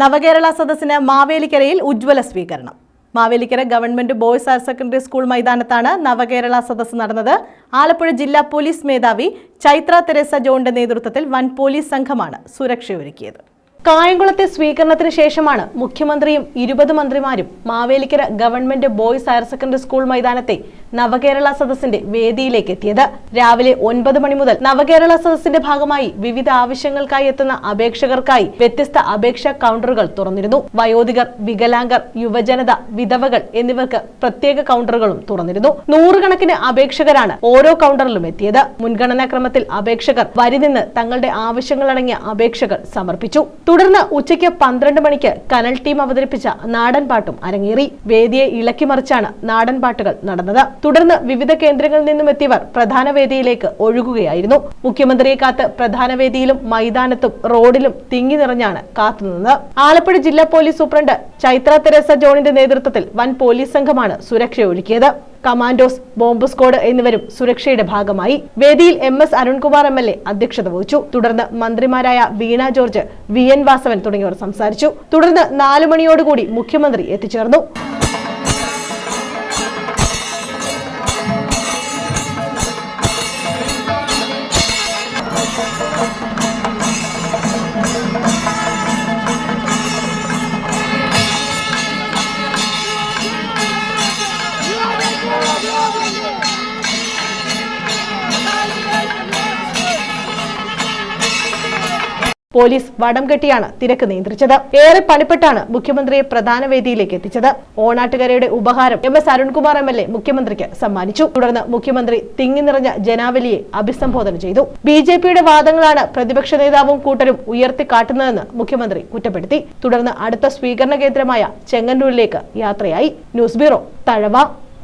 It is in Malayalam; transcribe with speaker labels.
Speaker 1: നവകേരള സദസ്സിന് മാവേലിക്കരയിൽ ഉജ്ജ്വല സ്വീകരണം. Mavelikkara government boys higher secondary school മൈതാനത്താണ് നവകേരള സദസ്സ് നടന്നത്. ആലപ്പുഴ ജില്ലാ പോലീസ് മേധാവി ചൈത്ര തെരേസ ജോണിന്റെ നേതൃത്വത്തിൽ വൻ പോലീസ് സംഘമാണ് സുരക്ഷയൊരുക്കിയത്. കായംകുളത്തെ സ്വീകരണത്തിന് ശേഷമാണ് മുഖ്യമന്ത്രിയും ഇരുപത് മന്ത്രിമാരും Mavelikkara government boys higher secondary school മൈതാനത്തെ നവകേരള സദസ്സിന്റെ വേദിയിലേക്ക് എത്തിയത്. രാവിലെ ഒൻപത് മണി മുതൽ നവകേരള സദസ്സിന്റെ ഭാഗമായി വിവിധ ആവശ്യങ്ങൾക്കായി എത്തുന്ന അപേക്ഷകർക്കായി വ്യത്യസ്ത അപേക്ഷാ കൗണ്ടറുകൾ തുറന്നിരുന്നു. വയോധികർ വികലാംഗർ യുവജനത വിധവകൾ എന്നിവർക്ക് പ്രത്യേക കൗണ്ടറുകളും തുറന്നിരുന്നു. നൂറുകണക്കിന് അപേക്ഷകരാണ് ഓരോ കൗണ്ടറിലും എത്തിയത്. മുൻഗണനാക്രമത്തിൽ അപേക്ഷകർ വരി നിന്ന് തങ്ങളുടെ ആവശ്യങ്ങളടങ്ങിയ അപേക്ഷകൾ സമർപ്പിച്ചു. തുടർന്ന് ഉച്ചയ്ക്ക് പന്ത്രണ്ട് മണിക്ക് കനൽ ടീം അവതരിപ്പിച്ച നാടൻ പാട്ടും അരങ്ങേറി. വേദിയെ ഇളക്കിമറിച്ചാണ് നാടൻ പാട്ടുകൾ നടന്നത്. തുടർന്ന് വിവിധ കേന്ദ്രങ്ങളിൽ നിന്നും എത്തിയവർ പ്രധാന വേദിയിലേക്ക് ഒഴുകുകയായിരുന്നു. മുഖ്യമന്ത്രിയെ കാത്ത് പ്രധാന വേദിയിലും മൈതാനത്തും റോഡിലും തിങ്ങി നിറഞ്ഞാണ് കാത്തുനിന്നത്. ആലപ്പുഴ ജില്ലാ പോലീസ് സൂപ്രണ്ട് ചൈത്ര തെരേസ ജോണിന്റെ നേതൃത്വത്തിൽ വൻ പോലീസ് സംഘമാണ് സുരക്ഷ ഒരുക്കിയത് കമാൻഡോസ് ബോംബ് സ്ക്വാഡ് എന്നിവരും സുരക്ഷയുടെ ഭാഗമായി. വേദിയിൽ M S Arunkumar M L A അധ്യക്ഷത വഹിച്ചു. തുടർന്ന് മന്ത്രിമാരായ വീണ ജോർജ് വി എൻ വാസവൻ തുടങ്ങിയവർ സംസാരിച്ചു. തുടർന്ന് നാലു മണിയോടുകൂടി മുഖ്യമന്ത്രി എത്തിച്ചേർന്നു. പോലീസ് വടം കെട്ടിയാണ് തിരക്ക് നിയന്ത്രിച്ചത്. ഏറെ പണിപ്പെട്ടാണ് മുഖ്യമന്ത്രിയെ പ്രധാന വേദിയിലേക്ക് എത്തിച്ചത്. ഓണാട്ടുകരയുടെ ഉപഹാരം M S Arunkumar M L A മുഖ്യമന്ത്രിക്ക് സമ്മാനിച്ചു. തുടർന്ന് മുഖ്യമന്ത്രി തിങ്ങി നിറഞ്ഞ ജനാവലിയെ അഭിസംബോധന ചെയ്തു. ബി ജെ പിയുടെ വാദങ്ങളാണ് പ്രതിപക്ഷ നേതാവും കൂട്ടരും ഉയർത്തിക്കാട്ടുന്നതെന്ന് മുഖ്യമന്ത്രി കുറ്റപ്പെടുത്തി. തുടർന്ന് അടുത്ത സ്വീകരണ കേന്ദ്രമായ ചെങ്ങന്നൂരിലേക്ക് യാത്രയായി. News bureau Thazhava.